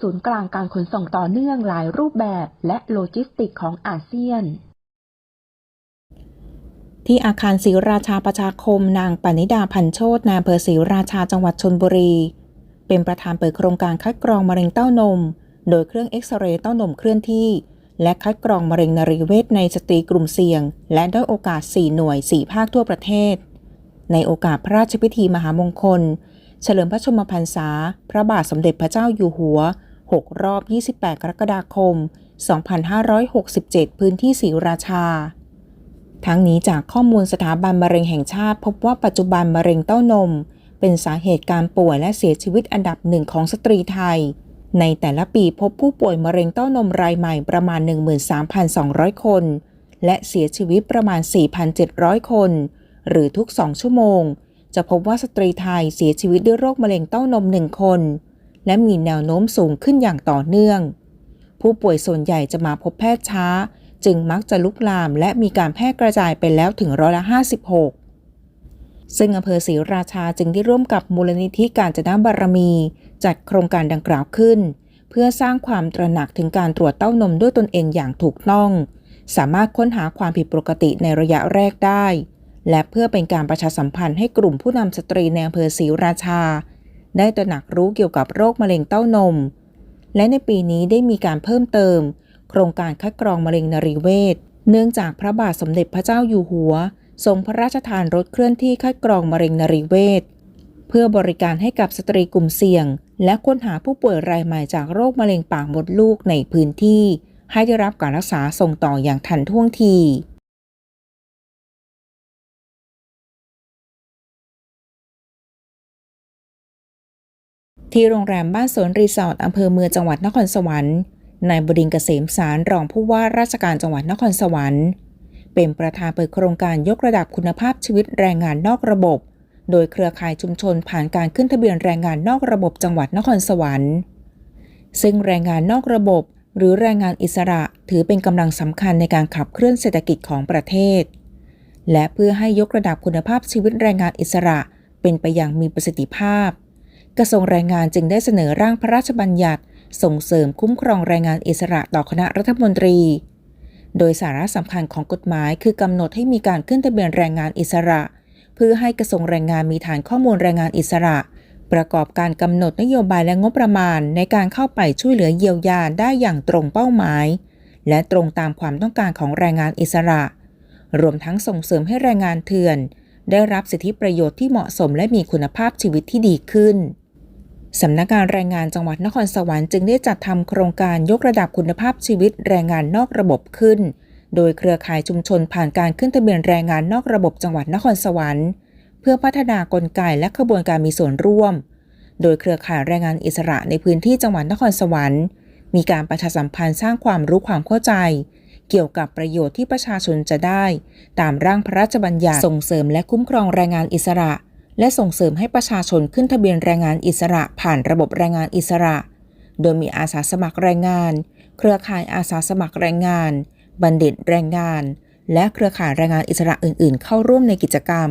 ศูนย์กลางการขนส่งต่อเนื่องหลายรูปแบบและโลจิสติกของอาเซียน ที่อาคารศรีราชาประชาคมนางปณิดาพันโชตนายอำเภอศรีราชาจังหวัดชนบุรี เป็นประธานเปิดโครงการคัดกรองมะเร็งเต้านม โดยเครื่องเอ็กซเรย์เต้านมเคลื่อนที่ และคัดกรองมะเร็งนรีเวชในสตรีกลุ่มเสี่ยง และด้อยโอกาส 4 หน่วย 4 ภาคทั่วประเทศ ในโอกาสพระราชพิธีมหามงคลเฉลิมพระชนมพรรษา พระบาทสมเด็จพระเจ้าอยู่หัว 6 รอบ 28 กรกฎาคม 2567 พื้นที่ศรีราชา ทั้งนี้จากข้อมูลสถาบันมะเร็งแห่งชาติ พบว่าปัจจุบันมะเร็งเต้านม เป็นสาเหตุการป่วยและเสียชีวิตอันดับหนึ่งของสตรีไทย ในแต่ละปีพบผู้ป่วยมะเร็งเต้านมรายใหม่ประมาณ 13,200 คน และเสียชีวิตประมาณ 4,700 คน หรือทุก 2 ชั่วโมงจะพบว่าสตรีไทยเสียชีวิตด้วยโรคมะเร็งเต้านม1คน และมีแนวโน้มสูงขึ้นอย่างต่อเนื่อง ผู้ป่วยส่วนใหญ่จะมาพบแพทย์ช้า จึงมักจะลุกลามและมีการแพร่กระจายไปแล้วถึงร้อยละ56 ซึ่งอำเภอศรีราชาจึงได้ร่วมกับมูลนิธิการจนาบารมี จัดโครงการดังกล่าวขึ้น เพื่อสร้างความตระหนักถึงการตรวจเต้านมด้วยตนเองอย่างถูกต้อง สามารถค้นหาความผิดปกติในระยะแรกได้และเพื่อเป็นการประชาสัมพันธ์ให้กลุ่มผู้นำสตรีในอำเภอศรีราชา ได้ตระหนักรู้เกี่ยวกับโรคมะเร็งเต้านม และในปีนี้ได้มีการเพิ่มเติม โครงการคัดกรองมะเร็งนรีเวชเนื่องจากพระบาทสมเด็จพระเจ้าอยู่หัว ทรงพระราชทานรถเคลื่อนที่คัดกรองมะเร็งนรีเวชเพื่อบริการให้กับสตรีกลุ่มเสี่ยง และค้นหาผู้ป่วยรายใหม่จากโรคมะเร็งปากมดลูกในพื้นที่ ให้ได้รับการรักษาส่งต่ออย่างทันท่วงที ที่โรงแรมบ้านสวนรีสอร์ทอำเภอเมืองจังหวัดนครสวรรค์ นายบดินเกษมสารรองผู้ว่าราชการจังหวัดนครสวรรค์ เป็นประธานเปิดโครงการยกระดับคุณภาพชีวิตแรงงานนอกระบบ โดยเครือข่ายชุมชนผ่านการขึ้นทะเบียนแรงงานนอกระบบจังหวัดนครสวรรค์ ซึ่งแรงงานนอกระบบ หรือแรงงานอิสระถือเป็นกำลังสำคัญในการขับเคลื่อนเศรษฐกิจของประเทศ และเพื่อให้ยกระดับคุณภาพชีวิตแรงงานอิสระเป็นไปอย่างมีประสิทธิภาพ กระทรวงแรงงานจึงได้เสนอร่างพระราชบัญญัติ ส่งเสริมคุ้มครองแรงงานอิสระต่อคณะรัฐมนตรี โดยสาระสำคัญของกฎหมายคือกำหนดให้มีการขึ้นทะเบียนแรงงานอิสระ เพื่อให้กระทรวงแรงงานมีฐานข้อมูลแรงงานอิสระ ประกอบการกำหนดนโยบายและงบประมาณ ในการเข้าไปช่วยเหลือเยียวยาได้อย่างตรงเป้าหมาย และตรงตามความต้องการของแรงงานอิสระ รวมทั้งส่งเสริมให้แรงงานเถื่อนได้รับสิทธิประโยชน์ที่เหมาะสมและมีคุณภาพชีวิตที่ดีขึ้น สำนักงานแรงงานจังหวัดนครสวรรค์จึงได้จัดทำโครงการยกระดับคุณภาพชีวิตแรงงานนอกระบบขึ้น โดยเครือข่ายชุมชนผ่านการขึ้นทะเบียนแรงงานนอกระบบจังหวัดนครสวรรค์ เพื่อพัฒนากลไกและขบวนการมีส่วนร่วม โดยเครือข่ายแรงงานอิสระในพื้นที่จังหวัดนครสวรรค์ มีการประชาสัมพันธ์สร้างความรู้ความเข้าใจเกี่ยวกับประโยชน์ที่ประชาชนจะได้ ตามร่างพระราชบัญญัติส่งเสริมและคุ้มครองแรงงานอิสระ และส่งเสริมให้ประชาชนขึ้นทะเบียนแรงงานอิสระผ่านระบบแรงงานอิสระ โดยมีอาสาสมัครแรงงาน เครือข่ายอาสาสมัครแรงงาน บัณฑิตแรงงาน และเครือข่ายแรงงานอิสระอื่น ๆ เข้าร่วมในกิจกรรม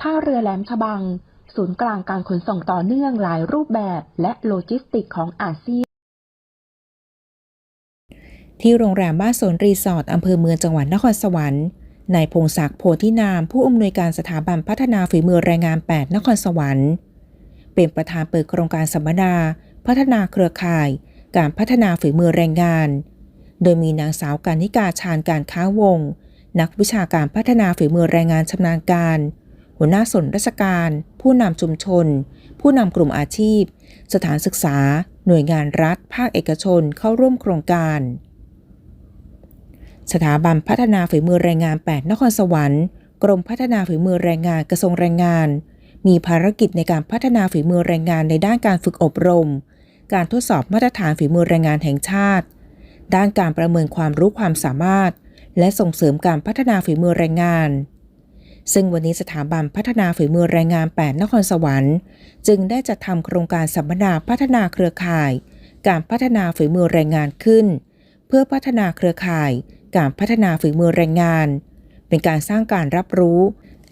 ท่าเรือแหลมฉบัง ศูนย์กลางการขนส่งต่อเนื่องหลายรูปแบบและโลจิสติกของอาเซียน ที่โรงแรมบ้านสวนรีสอร์ทอำเภอเมืองจังหวัดนครสวรรค์นายพงศักดิ์โพธินาม ผู้อำนวยการสถาบันพัฒนาฝีมือแรงงาน 8 นครสวรรค์ เป็นประธานเปิดโครงการสัมมนา พัฒนาเครือข่าย การพัฒนาฝีมือแรงงาน โดยมีนางสาวการนิกาชาญการค้าวงศ์นักวิชาการพัฒนาฝีมือแรงงานชำนาญการ หัวหน้าส่วนราชการ ผู้นำชุมชน ผู้นำกลุ่มอาชีพ สถานศึกษา หน่วยงานรัฐ ภาคเอกชนเข้าร่วมโครงการ สถาบันพัฒนาฝีมือแรงงาน 8 นครสวรรค์ กรมพัฒนาฝีมือแรงงานกระทรวงแรงงาน มีภารกิจในการพัฒนาฝีมือแรงงานในด้านการฝึกอบรม การทดสอบมาตรฐานฝีมือแรงงานแห่งชาติ ด้านการประเมินความรู้ความสามารถ และส่งเสริมการพัฒนาฝีมือแรงงาน ซึ่งวันนี้สถาบันพัฒนาฝีมือแรงงาน 8 นครสวรรค์ จึงได้จัดทำโครงการสัมมนาพัฒนาเครือข่าย การพัฒนาฝีมือแรงงานขึ้น เพื่อพัฒนาเครือข่าย การพัฒนาฝีมือแรงงาน เป็นการสร้างการรับรู้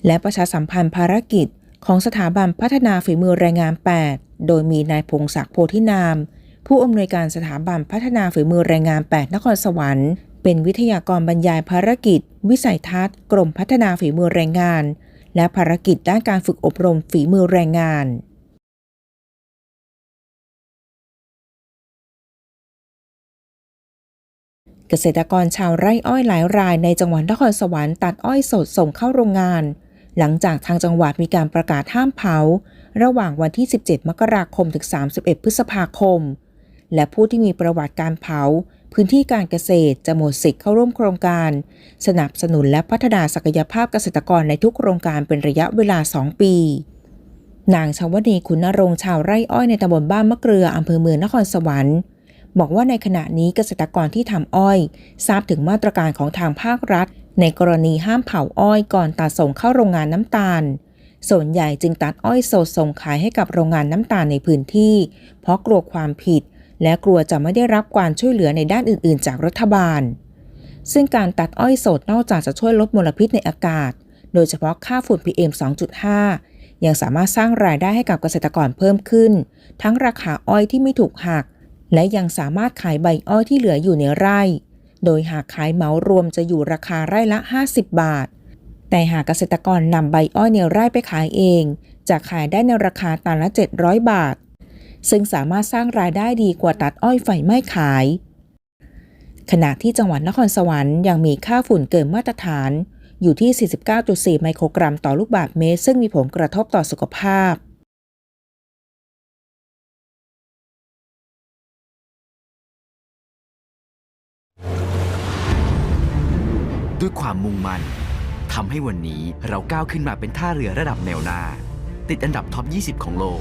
และประชาสัมพันธ์ภารกิจ ของสถาบันพัฒนาฝีมือแรงงาน 8 โดยมีนายพงศักดิ์โพธินาม ผู้อำนวยการสถาบันพัฒนาฝีมือแรงงาน 8 นครสวรรค์ เป็นวิทยากรบรรยายภารกิจ วิสัยทัศน์ กรมพัฒนาฝีมือแรงงาน และภารกิจด้านการฝึกอบรมฝีมือแรงงานเกษตรกรชาวไร่อ้อยหลายรายในจังหวัดนครสวรรค์ตัดอ้อยสดส่งเข้าโรงงาน หลังจากทางจังหวัดมีการประกาศห้ามเผา ระหว่างวันที่ 17 มกราคมถึง 31 พฤษภาคม และผู้ที่มีประวัติการเผา พื้นที่การเกษตรจะหมดสิทธิ์เข้าร่วมโครงการ สนับสนุนและพัฒนาศักยภาพเกษตรกรในทุกโครงการเป็นระยะเวลา 2 ปี นางชาวนีขุนนรงชาวไร่อ้อยในตำบลบ้านมะเกลืออำเภอเมืองนครสวรรค์บอกว่าในขณะนี้เกษตรกรที่ทำอ้อย ทราบถึงมาตรการของทางภาครัฐ ในกรณีห้ามเผาอ้อยก่อนตัดส่งเข้าโรงงานน้ำตาล ส่วนใหญ่จึงตัดอ้อยสดส่งขายให้กับโรงงานน้ำตาลในพื้นที่ เพราะกลัวความผิด และกลัวจะไม่ได้รับการช่วยเหลือในด้านอื่น ๆ จากรัฐบาล ซึ่งการตัดอ้อยสดนอกจากจะช่วยลดมลพิษในอากาศ โดยเฉพาะค่าฝุ่น PM 2.5 ยังสามารถสร้างรายได้ให้กับเกษตรกรเพิ่มขึ้น ทั้งราคาอ้อยที่ไม่ถูกหัก และยังสามารถขายใบอ้อยที่เหลืออยู่ในไร่ โดยหากขายเหมารวมจะอยู่ราคาไร่ละ 50 บาท แต่หากเกษตรกรนำใบอ้อยในไร่ไปขายเอง จะขายได้ในราคาตันละ 700 บาท ซึ่งสามารถสร้างรายได้ดีกว่าตัดอ้อยไฟไหม้ขาย ขณะที่จังหวัดนครสวรรค์ยังมีค่าฝุ่นเกินมาตรฐานอยู่ที่ 49.4 ไมโครกรัมต่อลูกบาศก์เมตร ซึ่งมีผลกระทบต่อสุขภาพด้วยความมุ่งมั่นทำให้วันนี้เราก้าวขึ้นมาเป็นท่าเรือระดับแนวหน้า ติดอันดับท็อป 20 ของโลก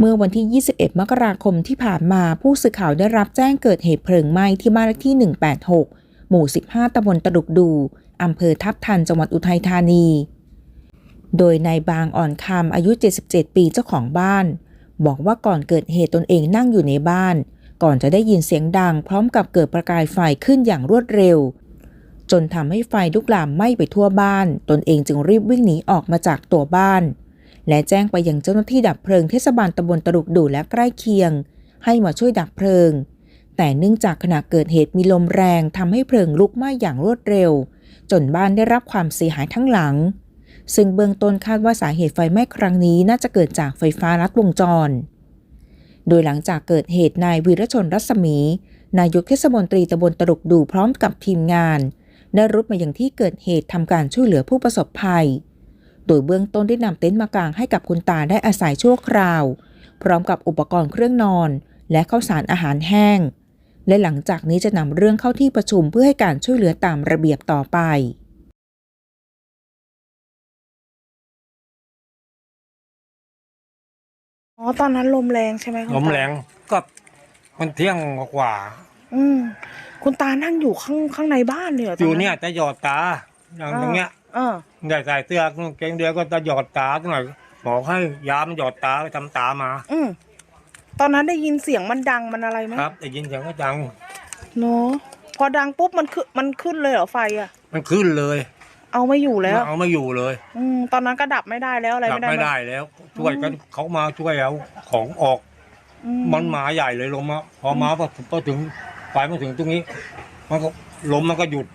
เมื่อวันที่ 21 มกราคมที่ผ่านมาผู้สื่อข่าวได้รับแจ้งเกิดเหตุเพลิงไหม้ที่บ้านเลขที่ 186 หมู่ 15 ตำบลตลุกดู อำเภอทับทัน จังหวัดอุทัยธานี โดยนายบางอ่อนคำอายุ 77 ปีเจ้าของบ้าน บอกว่าก่อนเกิดเหตุตนเองนั่งอยู่ในบ้าน ก่อนจะได้ยินเสียงดัง พร้อมกับเกิดประกายไฟขึ้นอย่างรวดเร็ว จนทำให้ไฟลุกลามไหม้ไปทั่วบ้าน ตนเองจึงรีบวิ่งหนีออกมาจากตัวบ้าน และแจ้งไปยังเจ้าหน้าที่ดับเพลิงเทศบาลตำบลตลุกดูและใกล้เคียง ให้มาช่วยดับเพลิง แต่เนื่องจากขณะเกิดเหตุมีลมแรงทำให้เพลิงลุกไหม้อย่างรวดเร็ว จนบ้านได้รับความเสียหายทั้งหลัง ซึ่งเบื้องต้นคาดว่าสาเหตุไฟไหม้ครั้งนี้น่าจะเกิดจากไฟฟ้าลัดวงจร โดยหลังจากเกิดเหตุนายวีรชนรัศมี นายกเทศมนตรีตำบลตลุกดูพร้อมกับทีมงานได้รุดมาอย่างที่เกิดเหตุทำการช่วยเหลือผู้ประสบภัย โดยเบื้องต้นได้นำเต็นท์มากางให้กับคุณตาได้อาศัยชั่วคราว พร้อมกับอุปกรณ์เครื่องนอน และข้าวสารอาหารแห้ง และหลังจากนี้จะนำเรื่องเข้าที่ประชุมเพื่อให้การช่วยเหลือตามระเบียบต่อไปอ๋อตอนนั้นลมแรงใช่ไหมคุณลมตาแรงก็มันเที่ยงกว่าอืมคุณตานั่งอยู่ข้างข้างในบ้านเลยเหรออตยู่นเนี่ยจะหยอดตาอย่างอย่างเงี้ย เออ ใส่ใส่เสื้อกางเกงเดียวก็จะหยอดตาหน่อยบอกให้ยามหยอดตาไปทำตามา อืมตอนนั้นได้ยินเสียงมันดังมันอะไรไหมครับได้ยินเสียงก็ดังเนาะพอดังปุ๊บมันขึ้นมันขึ้นเลยเหรอไฟอะ มันขึ้นเลยเอาไม่อยู่แล้ว เอาไม่อยู่เลยอืมตอนนั้นก็ดับไม่ได้แล้วอะไรจับไม่ได้ไม่ได้แล้ว ช่วยกันเขามาช่วยเอาของออก อืมันหมาใหญ่เลยลงมาพอมาพอพอถึงไฟมาถึงตรงนี้ มันก็ลมมันก็หยุด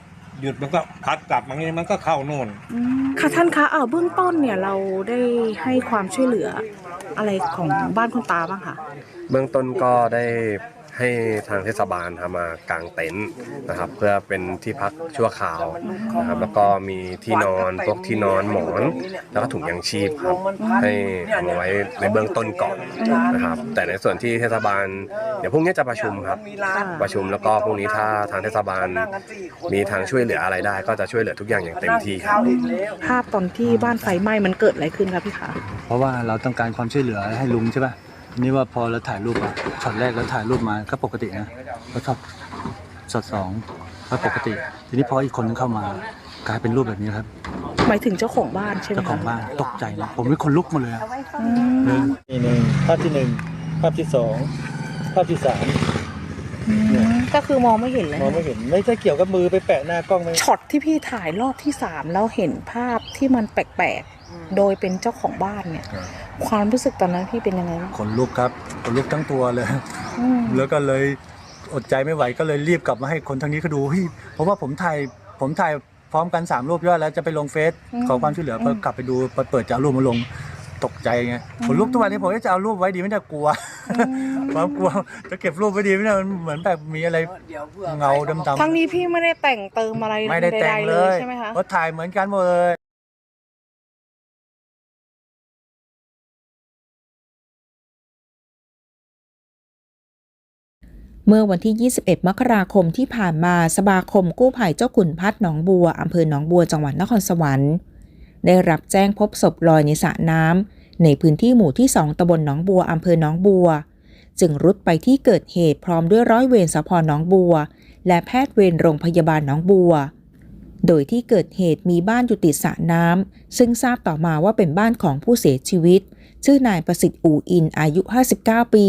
หยุดมันก็พัดกลับมาอย่างนี้มันก็เข้าโน่นอืมค่ะท่านคะเออเบื้องต้นเนี่ยเราได้ให้ความช่วยเหลืออะไรของบ้านคุณตาบ้างคะ เบื้องต้นก็ได้ ให้ทางเทศบาลทำมากางเต็นท์นะครับ เพื่อเป็นที่พักชั่วคราวนะครับ แล้วก็มีที่นอนพวกที่นอนหมอน แล้วก็ถุงยางชีพครับให้เอามาไว้ในเบื้องต้นก่อนนะครับ แต่ในส่วนที่เทศบาล เดี๋ยวพรุ่งนี้จะประชุมครับ ประชุมแล้วก็พรุ่งนี้ถ้าทางเทศบาล มีทางช่วยเหลืออะไรได้ ก็จะช่วยเหลือทุกอย่างอย่างเต็มที่ครับ ภาพตอนที่บ้านไฟไหม้มันเกิดอะไรขึ้นคะพี่คะ เพราะว่าเราต้องการความช่วยเหลือให้ลุงใช่ป่ะที นี่ว่าพอเราถ่ายรูปอะช็อตแรกเราถ่ายรูปมาก็ปกตินะแล้วช็อตช็อตสองก็ปกติ ทีนี้พออีกคนนึงเข้ามากลายเป็นรูปแบบนี้ครับหมายถึงเจ้าของบ้านใช่ไหมเจ้าของคะบ้านตกใจนะผมเป็นคนลุกหมาเลยอะอืมนี่หนึ่งภาพที่หนึ่งภาพที่สองภาพที่สามก็คือมองไม่เห็นเลยมองไม่เห็นไม่ใช่เกี่ยวกับมือไปแปะหน้ากล้องไหมช็อตที่พี่ถ่ายรอบที่สามแล้วเห็นภาพที่มันแปลกๆ โดยเป็นเจ้าของบ้านเนี่ย ความรู้สึกตอนนั้นพี่เป็นยังไงบ้างขนลุกครับขนลุกทั้งตัวเลยอืมแล้วก็เลยอดใจไม่ไหวก็เลยรีบกลับมาให้คนทางนี้เขาดูเฮ้ยเพราะว่าผมถ่ายผมถ่ายพร้อมกันสามรูปยอดแล้วจะไปลงเฟซขอความช่วยเหลือพอกลับไปดูพอเปิดจะเอารูปมาลงตกใจไงผมลุกทุกวันนี้ผมจะเอารูปไว้ดีไม่ได้กลัวความกลัวจะเก็บรูปไว้ดีไม่ได้มันเหมือนแบบมีอะไรเงาดำๆทั้งนี้พี่ไม่ได้แต่งเติมอะไรไม่ได้แต่งๆเลยใช่ไหมคะเพราะถ่ายเหมือนกันหมดเลย เมื่อวันที่ 21 มกราคมที่ผ่านมาสมาคมกู้ภัยเจ้าขุนพัดหนองบัวอำเภอหนองบัวจังหวัดนครสวรรค์ ได้รับแจ้งพบศพลอยในสระน้ำในพื้นที่หมู่ที่ 2ตำบลหนองบัวอำเภอหนองบัว จึงรุดไปที่เกิดเหตุพร้อมด้วยร้อยเวรสพหนองบัว และแพทย์เวรโรงพยาบาลหนองบัว โดยที่เกิดเหตุมีบ้านอยู่ติดสระน้ำซึ่งทราบต่อมาว่าเป็นบ้านของผู้เสียชีวิต ชื่อนายประสิทธิ์อู่อินอายุ 59 ปี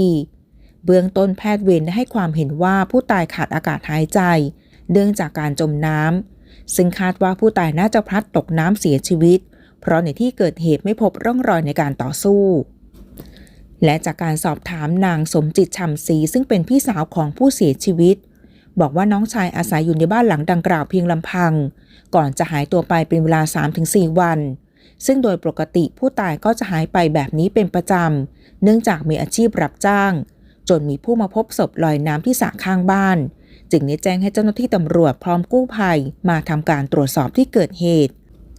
เบื้องต้นแพทย์เวรให้ความเห็นว่าผู้ตายขาดอากาศหายใจ เนื่องจากการจมน้ำซึ่งคาดว่าผู้ตายน่าจะพลัดตกน้ำเสียชีวิต เพราะในที่เกิดเหตุไม่พบร่องรอยในการต่อสู้ และจากการสอบถามนางสมจิตฉ่ำศรีซึ่งเป็นพี่สาวของผู้เสียชีวิต บอกว่าน้องชายอาศัยอยู่ในบ้านหลังดังกล่าวเพียงลำพัง ก่อนจะหายตัวไปเป็นเวลา 3-4 วันซึ่งโดยปกติผู้ตายก็จะหายไปแบบนี้เป็นประจำ เนื่องจากมีอาชีพรับจ้าง จนมีผู้มาพบศพลอยน้ำที่สระข้างบ้าน จึงได้แจ้งให้เจ้าหน้าที่ตำรวจพร้อมกู้ภัย มาทำการตรวจสอบที่เกิดเหตุ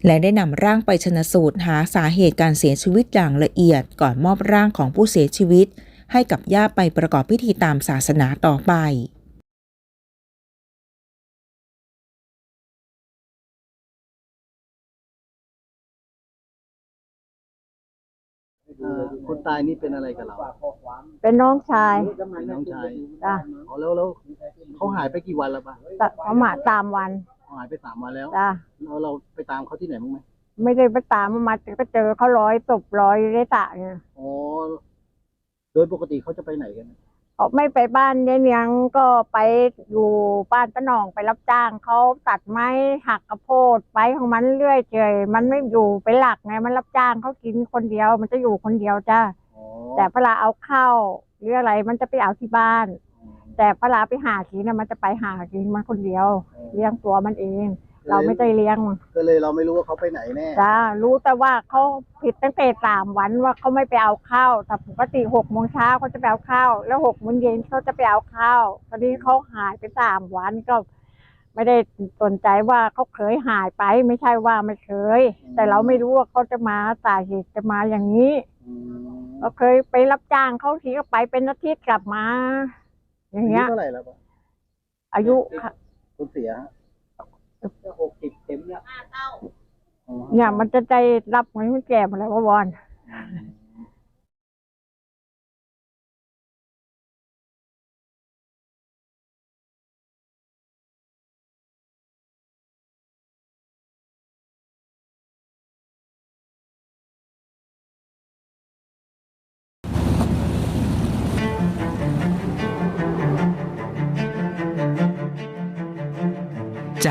และได้นำร่างไปชนสูตรหาสาเหตุการเสียชีวิตอย่างละเอียด ก่อนมอบร่างของผู้เสียชีวิต ให้กับญาติไปประกอบพิธีตามศาสนาต่อไป คนตายนี่เป็นอะไรกับเราเป็นน้องชายเป็นน้องชายจ้ะอ๋อแล้วแล้วเขาหายไปกี่วันแล้วปะตะเขามาตามวันเขาหายไปสามวันแล้วจ้ะแล้วเราไปตามเขาที่ไหนบ้างไหมไม่ได้ไปตามมันมาก็เจอเขาร้อยศพร้อยได้ตะเนี่ยอ๋อโดยปกติเขาจะไปไหนกัน เขาไม่ไปบ้านยายเนียงก็ไปอยู่บ้านป้าหนองไปรับจ้างเขาตัดไม้หักกระโพดไปของมันเรื่อยเฉยมันไม่อยู่เป็นหลักไงมันรับจ้างเขากินคนเดียว มันจะอยู่คนเดียวจ้ะอ๋อแต่เวลาเอาเข้าวหรืออะไรมันจะไปเอาที่บ้าน แต่เวลาไปหากินน่ะมันจะไปหากินมันคนเดียวเลี้ยงตัวมันเอง เราไม่ได้เลี้ยงมันก็เลยเราไม่รู้ว่าเขาไปไหนแน่จ้ารู้แต่ว่าเขาผิดตั้งแต่สามวันว่าเขาไม่ไปเอาข้าวแต่ปกติหกโมงเช้าเขาจะไปเอาข้าวแล้วหกโมงเย็นเขาจะไปเอาข้าวตอนนี้เขาหายไปสามวันก็ ไม่ได้สนใจว่าเขาเคยหายไป ไม่ใช่ว่าไม่เคย แต่เราไม่รู้ว่าเขาจะมาสาเหตุจะมาอย่างนี้อืมเราเคยไปรับจ้างเขาทีก็ไปเป็นอาทิตย์กลับมา อย่างเงี้ยอายุเท่าไหร่แล้วปะอายุค่ะคนเสีย หกสิบเต็มเนี่ยอ๋อเนี่ยมันจะใจรับเหมือนมันแก่มาแล้วว่าวอน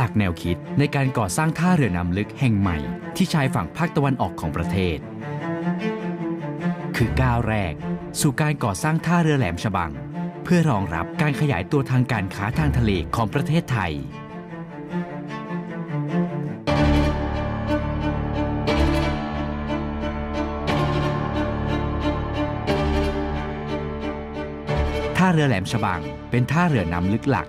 จากแนวคิดในการก่อสร้างท่าเรือน้ำลึกแห่งใหม่ ที่ชายฝั่งภาคตะวันออกของประเทศ คือก้าวแรก สู่การก่อสร้างท่าเรือแหลมฉบัง เพื่อรองรับการขยายตัวทางการค้าทางทะเลของประเทศไทยท่าเรือแหลมฉบัง เป็นท่าเรือน้ำลึกหลัก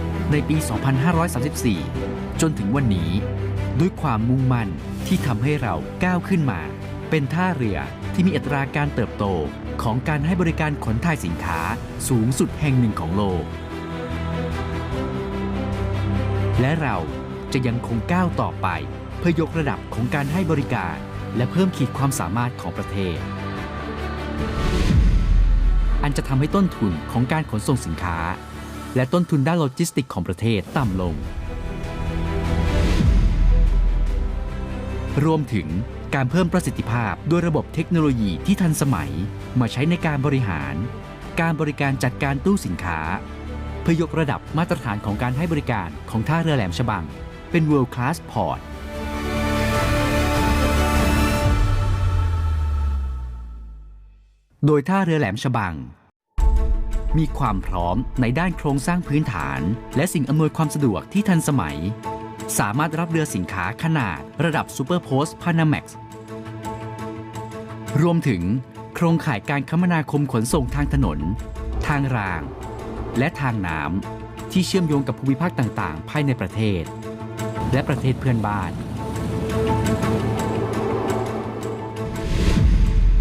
ในปี 2534 จนถึงวันนี้ ด้วยความมุ่งมั่นที่ทำให้เราก้าวขึ้นมา เป็นท่าเรือที่มีอัตราการเติบโตของการให้บริการขนถ่ายสินค้าสูงสุดแห่งหนึ่งของโลก และเราจะยังคงก้าวต่อไป เพื่อยกระดับของการให้บริการ และเพิ่มขีดความสามารถของประเทศ อันจะทำให้ต้นทุนของการขนส่งสินค้า และต้นทุนด้านโลจิสติกของประเทศต่ำลง รวมถึงการเพิ่มประสิทธิภาพด้วยระบบเทคโนโลยีที่ทันสมัย มาใช้ในการบริหาร การบริการจัดการตู้สินค้า เพื่อยกระดับมาตรฐานของการให้บริการของท่าเรือแหลมฉบัง เป็น World Class Port โดยท่าเรือแหลมฉบัง มีความพร้อมในด้านโครงสร้างพื้นฐาน และสิ่งอำนวยความสะดวกที่ทันสมัย สามารถรับเรือสินค้าขนาดระดับ Super Post Panamax รวมถึงโครงข่ายการคมนาคมขนส่งทางถนน ทางราง และทางน้ำที่เชื่อมโยงกับภูมิภาคต่างๆ ภายในประเทศ และประเทศเพื่อนบ้าน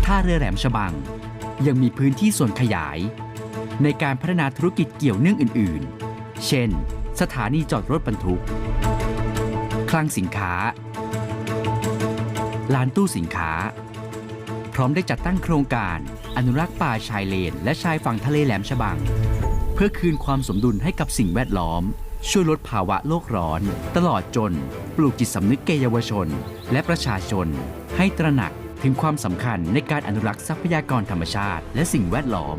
ท่าเรือแหลมฉบังยังมีพื้นที่ส่วนขยาย ในการพัฒนาธุรกิจเกี่ยวเนื่องอื่น ๆ เช่น สถานีจอดรถบรรทุก คลังสินค้า ลานตู้สินค้า พร้อมได้จัดตั้งโครงการ อนุรักษ์ป่าชายเลน และชายฝั่งทะเลแหลมฉบัง เพื่อคืนความสมดุลให้กับสิ่งแวดล้อม ช่วยลดภาวะโลกร้อน ตลอดจน ปลูกจิตสำนึกแก่เยาวชน และประชาชน ให้ตระหนักถึงความสำคัญในการอนุรักษ์ทรัพยากรธรรมชาติ และสิ่งแวดล้อม